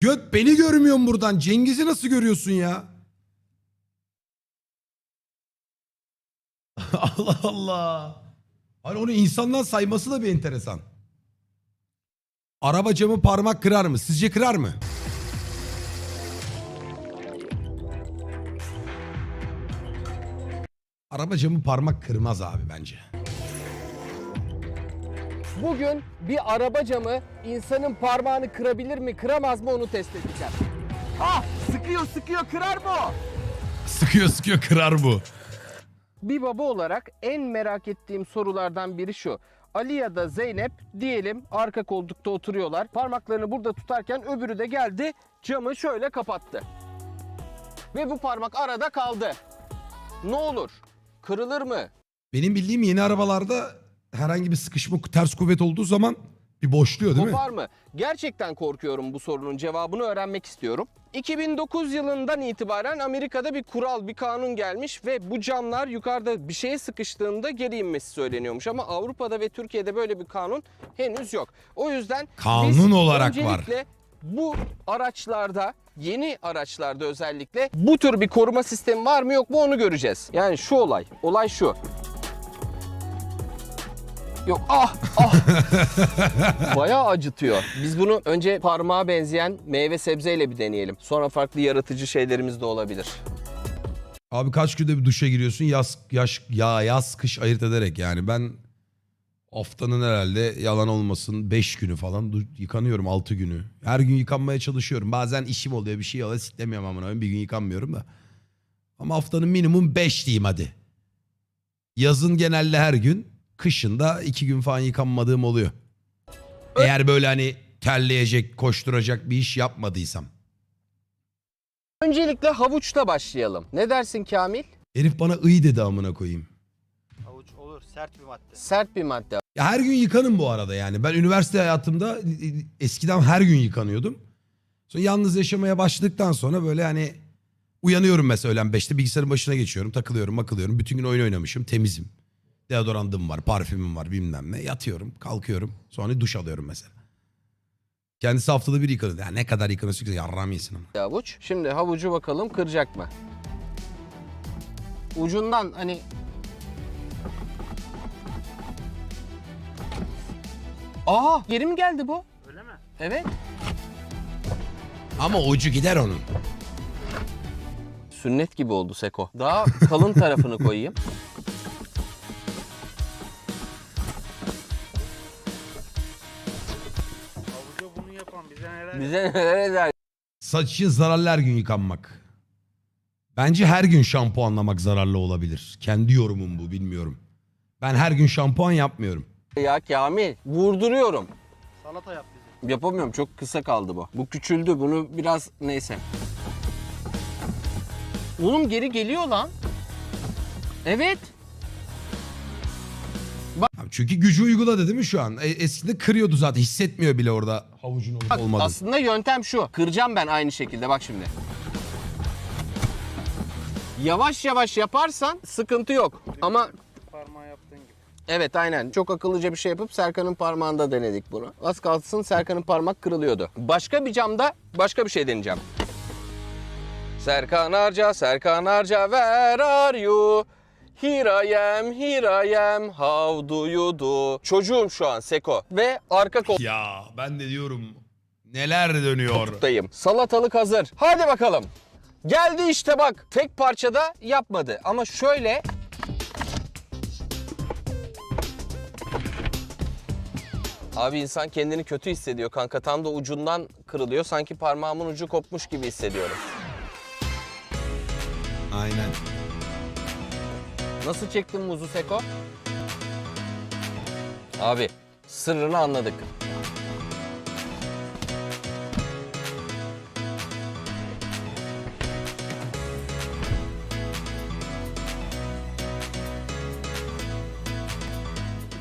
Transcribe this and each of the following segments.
Göt beni görmüyorsun buradan. Cengiz'i nasıl görüyorsun ya? Allah Allah. Hani onu insandan sayması da bir enteresan. Araba camı parmak kırar mı? Sizce kırar mı? Araba camı parmak kırmaz abi bence. Bugün bir araba camı insanın parmağını kırabilir mi, kıramaz mı onu test edeceğim. Ah, sıkıyor sıkıyor kırar mı o? Sıkıyor sıkıyor kırar bu. Bir baba olarak en merak ettiğim sorulardan biri şu. Ali ya da Zeynep diyelim arka koltukta oturuyorlar. Parmaklarını burada tutarken öbürü de geldi camı şöyle kapattı. Ve bu parmak arada kaldı. Ne olur? Kırılır mı? Benim bildiğim yeni arabalarda herhangi bir sıkışma ters kuvvet olduğu zaman bir boşluyor değil mi? Kopar mı? Gerçekten korkuyorum bu sorunun cevabını öğrenmek istiyorum. 2009 yılından itibaren Amerika'da bir kural, bir kanun gelmiş ve bu camlar yukarıda bir şeye sıkıştığında geri inmesi söyleniyormuş. Ama Avrupa'da ve Türkiye'de böyle bir kanun henüz yok. O yüzden Kanun biz olarak var. öncelikle bu araçlarda yeni araçlarda özellikle bu tür bir koruma sistemi var mı yok mu onu göreceğiz. Yani şu olay, olay şu. Yok ah ah. Bayağı acıtıyor. Biz bunu önce parmağa benzeyen meyve sebzeyle bir deneyelim. Sonra farklı yaratıcı şeylerimiz de olabilir. Abi kaç günde bir duşa giriyorsun yaz yaş ya yaz kış ayırt ederek yani ben haftanın herhalde yalan olmasın 5 günü falan du- yıkanıyorum 6 günü. Her gün yıkanmaya çalışıyorum. Bazen işim oluyor bir şey oluyor siklemiyorum amına koyayım, bir gün yıkanmıyorum da. Ama haftanın minimum 5 diyeyim hadi. Yazın genelde her gün, kışın da 2 gün falan yıkanmadığım oluyor. Eğer böyle hani terleyecek, koşturacak bir iş yapmadıysam. Öncelikle havuçla başlayalım. Ne dersin Kamil? Herif bana ıy dedi amına koyayım. Havuç olur sert bir madde. Sert bir madde. Ya her gün yıkanın bu arada yani. Ben üniversite hayatımda eskiden her gün yıkanıyordum. Sonra yalnız yaşamaya başladıktan sonra böyle hani uyanıyorum mesela öğlen 5'te bilgisayarın başına geçiyorum. Takılıyorum makılıyorum. Bütün gün oyun oynamışım. Temizim. Deodorantım var, parfümüm var bilmem ne. Yatıyorum, kalkıyorum. Sonra duş alıyorum mesela. Kendisi haftada bir yıkanır. Ya ne kadar yıkanırsa yarram yesin ama. Havuç. Şimdi havucu bakalım kıracak mı? Ucundan hani Aa, geri mi geldi bu? Öyle mi? Evet. Ama ucu gider onun. Sünnet gibi oldu Seko. Daha kalın tarafını koyayım. bize neler eder? Saç için zararlı her gün yıkanmak. Bence her gün şampuanlamak zararlı olabilir. Kendi yorumum bu bilmiyorum. Ben her gün şampuan yapmıyorum. Ya Kamil, vurduruyorum. Salata yap bize. Yapamıyorum, çok kısa kaldı bu. Bu küçüldü, bunu biraz neyse. Oğlum geri geliyor lan. Evet. Çünkü gücü uyguladı değil mi şu an? E, eskiden kırıyordu zaten. Hissetmiyor bile orada havucun olup Bak, olmadığını. aslında yöntem şu. Kıracağım ben aynı şekilde bak şimdi. Yavaş yavaş yaparsan sıkıntı yok. Ama Parmağı yaptığın gibi. evet aynen çok akıllıca bir şey yapıp Serkan'ın parmağında denedik bunu. Az kalsın Serkan'ın parmak kırılıyordu. Başka bir camda başka bir şey deneyeceğim. Serkan Arca, Serkan Arca, where are you? Here I am, here I am, how do you do? Çocuğum şu an Seko ve arka kol Ya ben de diyorum neler dönüyor. koltuktayım. Salatalık hazır. Hadi bakalım. Geldi işte bak. Tek parçada yapmadı. Ama şöyle... Abi insan kendini kötü hissediyor kanka. Tam da ucundan kırılıyor. Sanki parmağımın ucu kopmuş gibi hissediyorum. Aynen. Nasıl çektin muzu Seko? Abi sırrını anladık.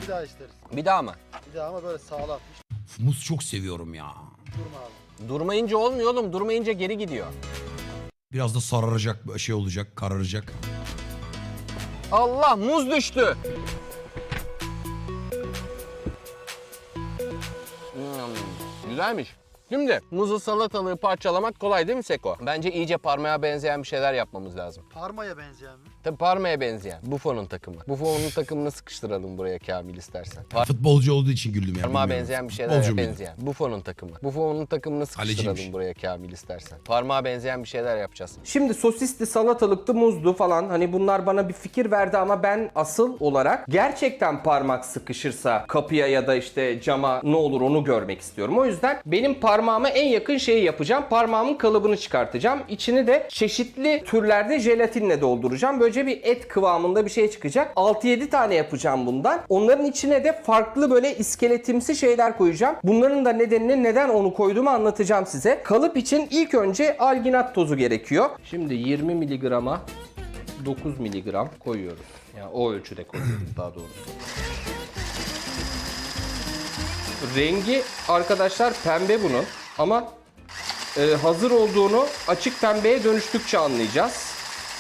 Bir daha isteriz. Bir daha mı? Bir daha ama böyle sağlam. Hiç Muz çok seviyorum ya. durma abi. Durmayınca olmuyor oğlum. Durmayınca geri gidiyor. Biraz da sararacak bir şey olacak, kararacak. Allah muz düştü. Hmm, güzelmiş. Şimdi muzu salatalığı parçalamak kolay değil mi Seko? Bence iyice parmağa benzeyen bir şeyler yapmamız lazım. Parmaya benzeyen mi? Tabii parmaya benzeyen. Buffon'un takımı. Buffon'un takımını sıkıştıralım buraya Kamil istersen. Futbolcu olduğu için güldüm ya. Parmağa bilmiyorum. benzeyen bir şeyler Futbolcu muydu? benzeyen. Buffon'un takımı. Buffon'un takımını sıkıştıralım Kaleciymiş. buraya Kamil istersen. Parmağa benzeyen bir şeyler yapacağız. Şimdi sosisli, salatalıklı, muzlu falan hani bunlar bana bir fikir verdi ama ben asıl olarak gerçekten parmak sıkışırsa kapıya ya da işte cama ne olur onu görmek istiyorum. O yüzden benim parmağıma en yakın şeyi yapacağım. Parmağımın kalıbını çıkartacağım. İçini de çeşitli türlerde jelatinle dolduracağım. Böylece bir et kıvamında bir şey çıkacak. 6-7 tane yapacağım bundan. Onların içine de farklı böyle iskeletimsi şeyler koyacağım. Bunların da nedenini neden onu koyduğumu anlatacağım size. Kalıp için ilk önce alginat tozu gerekiyor. Şimdi 20 miligrama 9 miligram koyuyoruz. Yani o ölçüde koyuyoruz daha doğrusu. Rengi arkadaşlar pembe bunun ama e, hazır olduğunu açık pembeye dönüştükçe anlayacağız.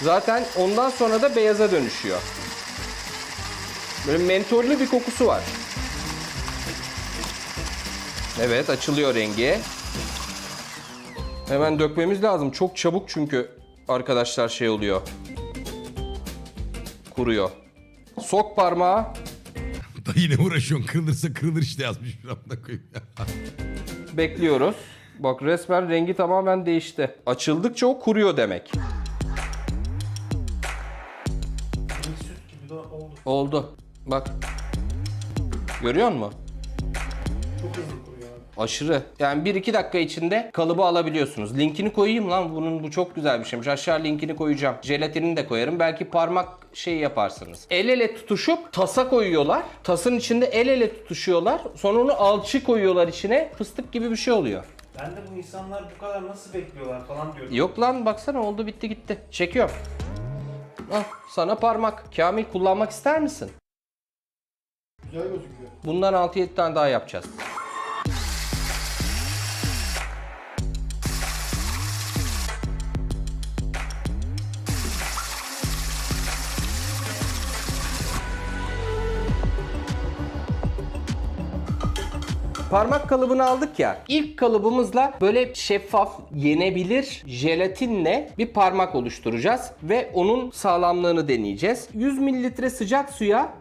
Zaten ondan sonra da beyaza dönüşüyor. Böyle mentollü bir kokusu var. Evet açılıyor rengi. Hemen dökmemiz lazım. Çok çabuk çünkü arkadaşlar şey oluyor. Kuruyor. Sok parmağı. Yine uğraşıyorsun. Kırılırsa kırılır işte yazmış bir anda koyayım. Bekliyoruz. Bak resmen rengi tamamen değişti. Açıldıkça o kuruyor demek. Süt gibi de oldu. Oldu. Bak. Görüyor musun? Çok hızlı. Aşırı. Yani 1-2 dakika içinde kalıbı alabiliyorsunuz. Linkini koyayım lan. Bunun bu çok güzel bir şeymiş. Aşağı linkini koyacağım. Jelatinini de koyarım. Belki parmak şey yaparsınız. El ele tutuşup tasa koyuyorlar. Tasın içinde el ele tutuşuyorlar. Sonra onu alçı koyuyorlar içine. Fıstık gibi bir şey oluyor. Ben de bu insanlar bu kadar nasıl bekliyorlar falan diyorum. Yok lan baksana oldu bitti gitti. Çekiyorum. Al sana parmak. Kamil kullanmak ister misin? Güzel gözüküyor. Bundan 6-7 tane daha yapacağız. Parmak kalıbını aldık ya. İlk kalıbımızla böyle şeffaf, yenebilir jelatinle bir parmak oluşturacağız ve onun sağlamlığını deneyeceğiz. 100 mililitre sıcak suya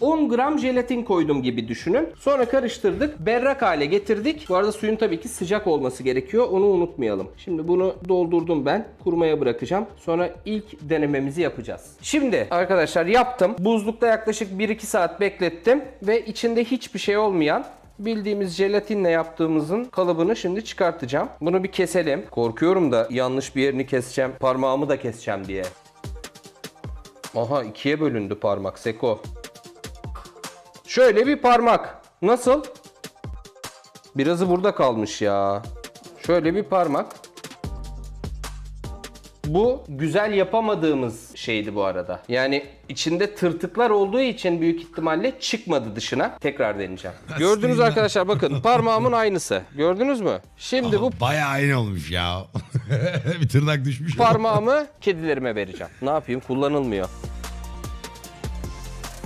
10 gram jelatin koydum gibi düşünün. Sonra karıştırdık. Berrak hale getirdik. Bu arada suyun tabii ki sıcak olması gerekiyor. Onu unutmayalım. Şimdi bunu doldurdum ben. Kurumaya bırakacağım. Sonra ilk denememizi yapacağız. Şimdi arkadaşlar yaptım. Buzlukta yaklaşık 1-2 saat beklettim. Ve içinde hiçbir şey olmayan bildiğimiz jelatinle yaptığımızın kalıbını şimdi çıkartacağım. Bunu bir keselim. Korkuyorum da yanlış bir yerini keseceğim. Parmağımı da keseceğim diye. Aha ikiye bölündü parmak Seko. Şöyle bir parmak. Nasıl? Birazı burada kalmış ya. Şöyle bir parmak. Bu güzel yapamadığımız şeydi bu arada. Yani içinde tırtıklar olduğu için büyük ihtimalle çıkmadı dışına. Tekrar deneyeceğim. Gördünüz arkadaşlar bakın parmağımın aynısı. Gördünüz mü? Şimdi bu Bayağı aynı olmuş ya. bir tırnak düşmüş. parmağımı kedilerime vereceğim. Ne yapayım? Kullanılmıyor.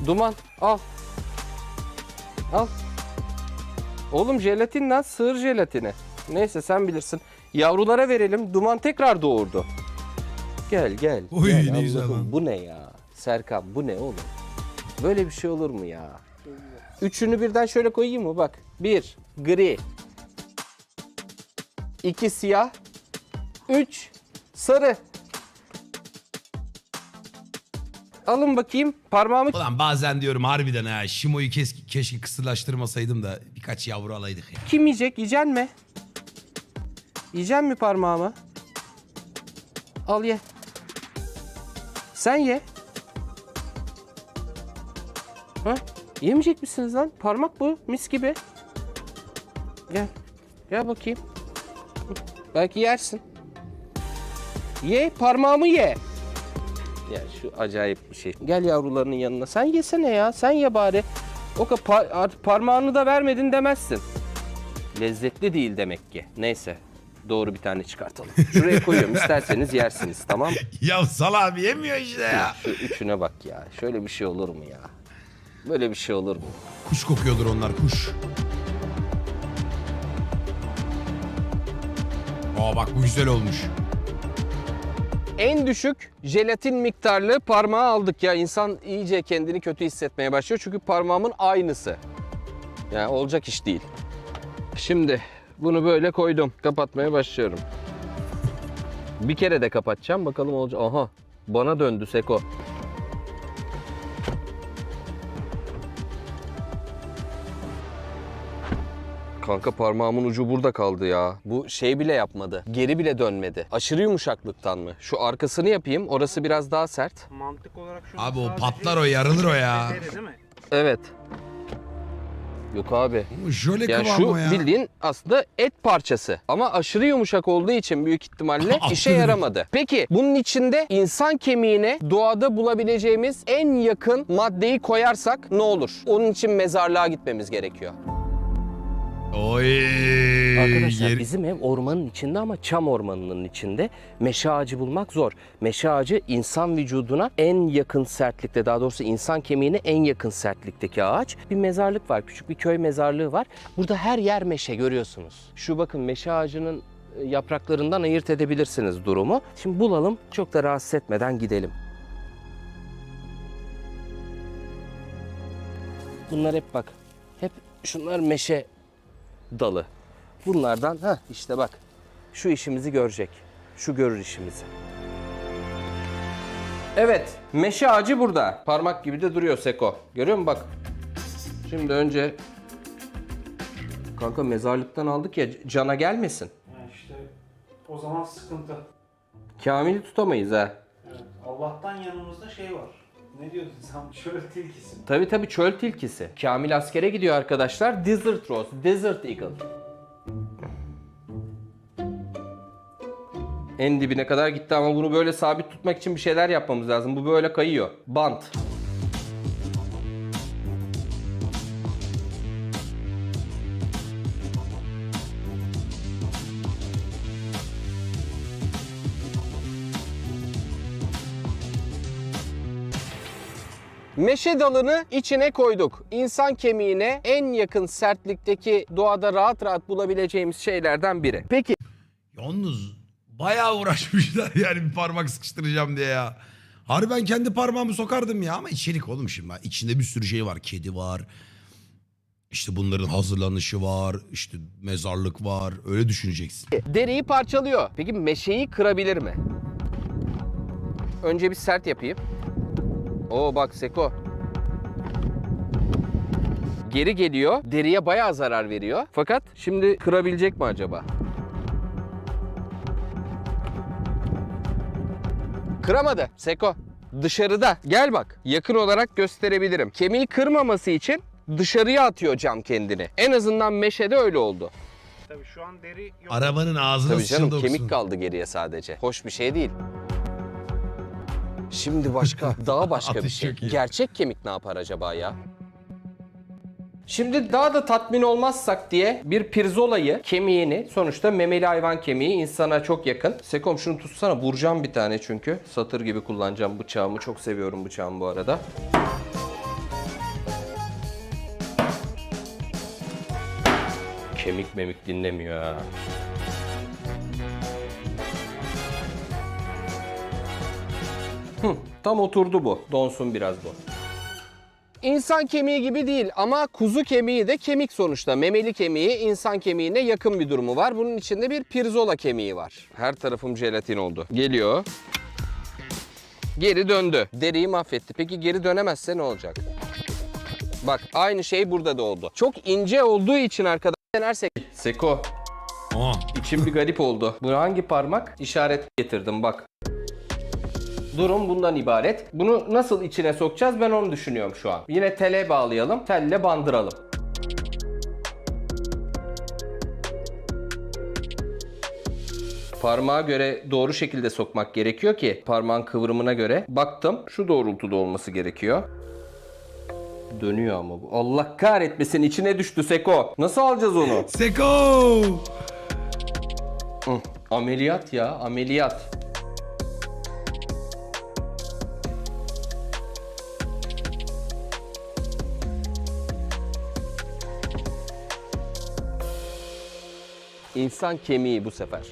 Duman al. Al. Oğlum jelatin lan sığır jelatini. Neyse sen bilirsin. Yavrulara verelim. Duman tekrar doğurdu. Gel gel. Oy, gel ne güzel lan. Bu ne ya? Serkan bu ne oğlum? Böyle bir şey olur mu ya? Üçünü birden şöyle koyayım mı? Bak. Bir, gri. İki siyah. Üç, sarı. Alın bakayım. Parmağımı Ulan bazen diyorum harbiden ha Şimo'yu kes, keşke kısırlaştırmasaydım da birkaç yavru alaydık ya. kim yiyecek? Yiyecek mi? Yiyecek mi parmağımı? Al ye. Sen ye. Ha? Yemeyecek misiniz lan? Parmak bu. Mis gibi. Gel. Gel bakayım. Belki yersin. Ye parmağımı ye. Ya şu acayip bir şey. Gel yavrularının yanına. Sen yesene ya. Sen ye bari. O par- parmağını da vermedin demezsin. Lezzetli değil demek ki. Neyse. Doğru bir tane çıkartalım. Şuraya koyuyorum. isterseniz yersiniz tamam? Ya Sal abi yemiyor işte ya. Şu üçüne bak ya. Şöyle bir şey olur mu ya? Böyle bir şey olur mu? Kuş kokuyordur onlar kuş. Aa bak bu güzel olmuş. En düşük jelatin miktarlı parmağı aldık ya. İnsan iyice kendini kötü hissetmeye başlıyor. Çünkü parmağımın aynısı. Yani olacak iş değil. Şimdi bunu böyle koydum. Kapatmaya başlıyorum. Bir kere de kapatacağım. Bakalım olacak. Aha bana döndü Seko. Kanka parmağımın ucu burada kaldı ya. Bu şey bile yapmadı. Geri bile dönmedi. Aşırı yumuşaklıktan mı? Şu arkasını yapayım. Orası biraz daha sert. Mantık olarak şu Abi o patlar o yarılır o ya. değil mi? Evet. Yok abi. Jöle Yani kıvamı şu ya. bildiğin aslında et parçası. Ama aşırı yumuşak olduğu için büyük ihtimalle işe yaramadı. Peki bunun içinde insan kemiğine doğada bulabileceğimiz en yakın maddeyi koyarsak ne olur? Onun için mezarlığa gitmemiz gerekiyor. Oy. Arkadaşlar yer- bizim ev ormanın içinde ama çam ormanının içinde. Meşe ağacı bulmak zor. Meşe ağacı insan vücuduna en yakın sertlikte daha doğrusu insan kemiğine en yakın sertlikteki ağaç. Bir mezarlık var. Küçük bir köy mezarlığı var. Burada her yer meşe görüyorsunuz. Şu bakın meşe ağacının e, yapraklarından ayırt edebilirsiniz durumu. Şimdi bulalım çok da rahatsız etmeden gidelim. Bunlar hep bak. Hep şunlar meşe dalı. Bunlardan ha işte bak şu işimizi görecek. Şu görür işimizi. Evet, meşe ağacı burada. Parmak gibi de duruyor Seko. Görüyor musun bak. Şimdi önce Kanka mezarlıktan aldık ya cana gelmesin. Yani işte o zaman sıkıntı. Kamil'i tutamayız ha. Evet. Allah'tan yanımızda şey var. Ne diyordun sen? Şöyle tilkisi. Tabi tabi çöl tilkisi. Kamil askere gidiyor arkadaşlar. Desert Rose, Desert Eagle. En dibine kadar gitti ama bunu böyle sabit tutmak için bir şeyler yapmamız lazım. Bu böyle kayıyor. Bant. Meşe dalını içine koyduk. İnsan kemiğine en yakın sertlikteki doğada rahat rahat bulabileceğimiz şeylerden biri. Peki Yalnız bayağı uğraşmışlar yani bir parmak sıkıştıracağım diye ya. Harbi ben kendi parmağımı sokardım ya ama içerik oğlum şimdi. İçinde bir sürü şey var. Kedi var. İşte bunların hazırlanışı var. işte mezarlık var. Öyle düşüneceksin. deriyi parçalıyor. Peki meşeyi kırabilir mi? Önce bir sert yapayım. Oo bak Seko. Geri geliyor. Deriye bayağı zarar veriyor. Fakat şimdi kırabilecek mi acaba? Kıramadı Seko. Dışarıda. Gel bak. Yakın olarak gösterebilirim. Kemiği kırmaması için dışarıya atıyor cam kendini. En azından meşede öyle oldu. Tabii şu an deri yok. Arabanın ağzına Tabii canım kemik kaldı geriye sadece. Hoş bir şey değil. Şimdi başka, daha başka bir Atış şey. çok iyi. Gerçek kemik ne yapar acaba ya? Şimdi daha da tatmin olmazsak diye bir pirzolayı, kemiğini, sonuçta memeli hayvan kemiği insana çok yakın. Sekom şunu tutsana, vuracağım bir tane çünkü. Satır gibi kullanacağım bıçağımı. Çok seviyorum bıçağımı bu arada. Kemik memik dinlemiyor ha. Hı, tam oturdu bu. Donsun biraz bu. İnsan kemiği gibi değil ama kuzu kemiği de kemik sonuçta. Memeli kemiği insan kemiğine yakın bir durumu var. Bunun içinde bir pirzola kemiği var. Her tarafım jelatin oldu. Geliyor. Geri döndü. Deriyi mahvetti. Peki geri dönemezse ne olacak? Bak aynı şey burada da oldu. Çok ince olduğu için arkadaşlar denersek. Seko Aa, İçim bir garip oldu. Bu hangi parmak? İşaret getirdim bak. Durum bundan ibaret. Bunu nasıl içine sokacağız ben onu düşünüyorum şu an. Yine tele bağlayalım. Telle bandıralım. Parmağa göre doğru şekilde sokmak gerekiyor ki parmağın kıvrımına göre. Baktım şu doğrultuda olması gerekiyor. Dönüyor ama bu. Allah kahretmesin içine düştü Seko. Nasıl alacağız onu? Seko! Hı, Ameliyat ya, ameliyat. İnsan kemiği bu sefer.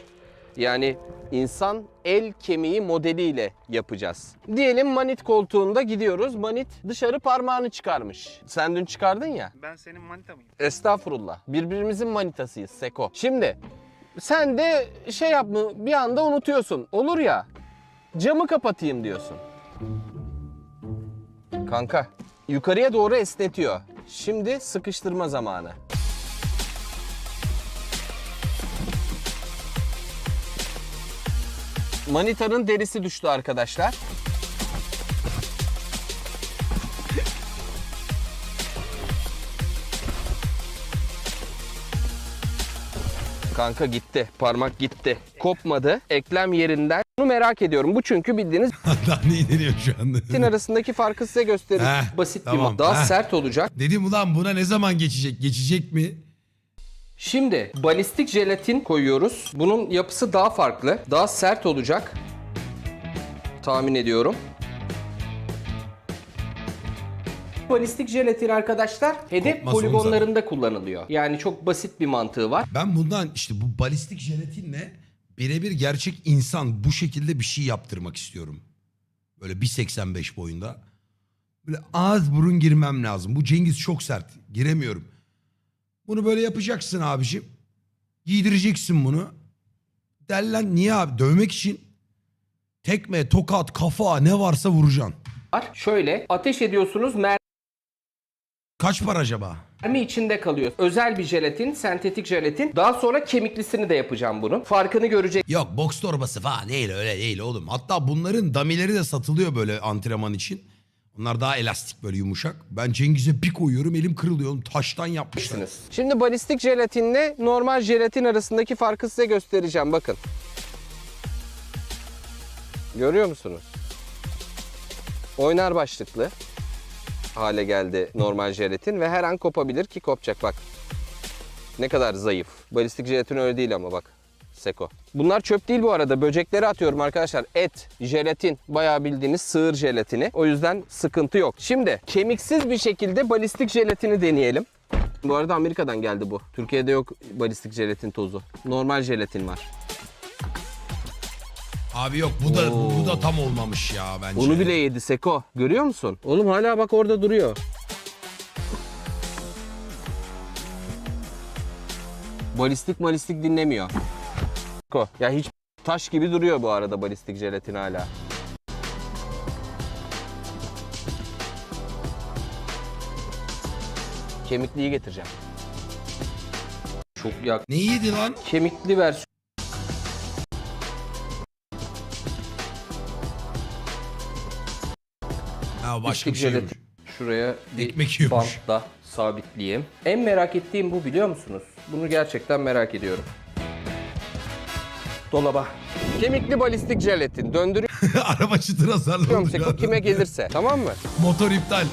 Yani insan el kemiği modeliyle yapacağız. Diyelim manit koltuğunda gidiyoruz. Manit dışarı parmağını çıkarmış. Sen dün çıkardın ya. Ben senin manita mıyım? Estağfurullah. Birbirimizin manitasıyız Seko. Şimdi sen de şey yap mı bir anda unutuyorsun. Olur ya. Camı kapatayım diyorsun. Kanka yukarıya doğru esnetiyor. Şimdi sıkıştırma zamanı. Manitanın derisi düştü arkadaşlar. Kanka gitti. Parmak gitti. Kopmadı. Eklem yerinden. Bunu merak ediyorum. Bu çünkü bildiğiniz Daha ne deniyor şu anda? Metin arasındaki farkı size gösterir. Heh, Basit bir tamam. Daha Heh. sert olacak. Dedim ulan buna ne zaman geçecek? Geçecek mi? Şimdi balistik jelatin koyuyoruz. Bunun yapısı daha farklı. Daha sert olacak. Tahmin ediyorum. Balistik jelatin arkadaşlar hedef Kopmaz poligonlarında kullanılıyor. Yani çok basit bir mantığı var. Ben bundan işte bu balistik jelatinle birebir gerçek insan bu şekilde bir şey yaptırmak istiyorum. Böyle 1.85 boyunda. Böyle ağız burun girmem lazım. Bu Cengiz çok sert. Giremiyorum. Bunu böyle yapacaksın abicim. Giydireceksin bunu. Derlen niye abi? Dövmek için tekme, tokat, kafa ne varsa vuracaksın. Şöyle ateş ediyorsunuz Kaç para acaba? mermi içinde kalıyor. Özel bir jelatin, sentetik jelatin. Daha sonra kemiklisini de yapacağım bunun. Farkını görecek. Yok boks torbası falan değil öyle değil oğlum. Hatta bunların damileri de satılıyor böyle antrenman için. Onlar daha elastik böyle yumuşak. Ben Cengiz'e bir koyuyorum elim kırılıyor. Taştan yapmışlar. Şimdi balistik jelatinle normal jelatin arasındaki farkı size göstereceğim. Bakın. Görüyor musunuz? Oynar başlıklı hale geldi normal jelatin ve her an kopabilir ki kopacak bak. Ne kadar zayıf. Balistik jelatin öyle değil ama bak. Seko. Bunlar çöp değil bu arada. Böcekleri atıyorum arkadaşlar. Et, jelatin, bayağı bildiğiniz sığır jelatini. O yüzden sıkıntı yok. Şimdi kemiksiz bir şekilde balistik jelatini deneyelim. Bu arada Amerika'dan geldi bu. Türkiye'de yok balistik jelatin tozu. Normal jelatin var. Abi yok bu da bu da tam olmamış ya bence. Onu bile yedi Seko. Görüyor musun? Oğlum hala bak orada duruyor. Balistik balistik dinlemiyor. Seko. Ya hiç taş gibi duruyor bu arada balistik jelatin hala. Kemikliyi getireceğim. Çok yak. Ne yedi lan? Kemikli versiyon. Ha başka bir Balistik şey jelatin. Şuraya bir Ekmek yiyormuş. bantla sabitleyeyim. En merak ettiğim bu biliyor musunuz? Bunu gerçekten merak ediyorum. Dolaba. Kemikli balistik jelatin. Döndürüyorum Araba çıtır hasarlı Seko kime gelirse. Tamam mı? Motor iptal.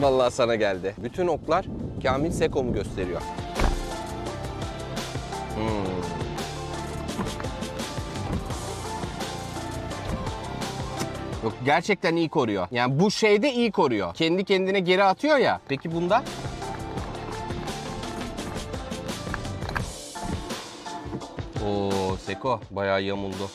Vallahi sana geldi. Bütün oklar Kamil Seko'mu gösteriyor. Hmm. Yok gerçekten iyi koruyor. Yani bu şeyde iyi koruyor. Kendi kendine geri atıyor ya. Peki bunda? Oo Seko bayağı yamuldu.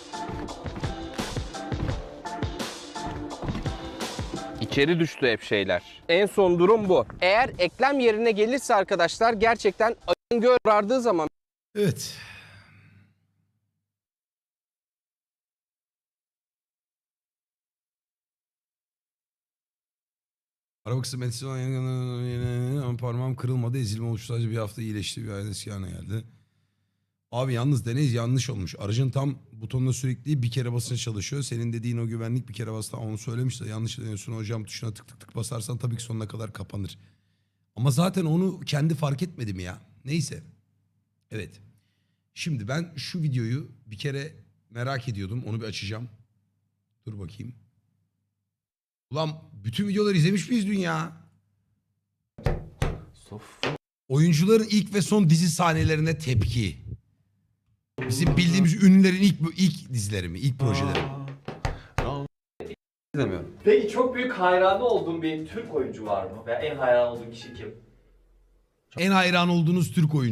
İçeri düştü hep şeyler. En son durum bu. Eğer eklem yerine gelirse arkadaşlar gerçekten ayın gör ardığı zaman Evet. Araba kısa medisyon ama parmağım kırılmadı. Ezilme oluştu sadece bir hafta iyileşti. Bir ay eski geldi. Abi yalnız Deniz yanlış olmuş. Aracın tam butonuna sürekli bir kere basınca çalışıyor. Senin dediğin o güvenlik bir kere bas. Tamam onu söylemiş de yanlış deniyorsun. Hocam tuşuna tık tık tık basarsan tabii ki sonuna kadar kapanır. Ama zaten onu kendi fark etmedim ya. Neyse. Evet. Şimdi ben şu videoyu bir kere merak ediyordum. Onu bir açacağım. Dur bakayım. Ulan bütün videoları izlemiş miyiz dünya? Oyuncuların ilk ve son dizi sahnelerine tepki. Bizim bildiğimiz ünlülerin ilk ilk dizileri mi? ilk projeleri mi? Peki çok büyük hayranı olduğun bir Türk oyuncu var mı? Veya en hayran olduğun kişi kim? En hayran olduğunuz Türk oyuncu.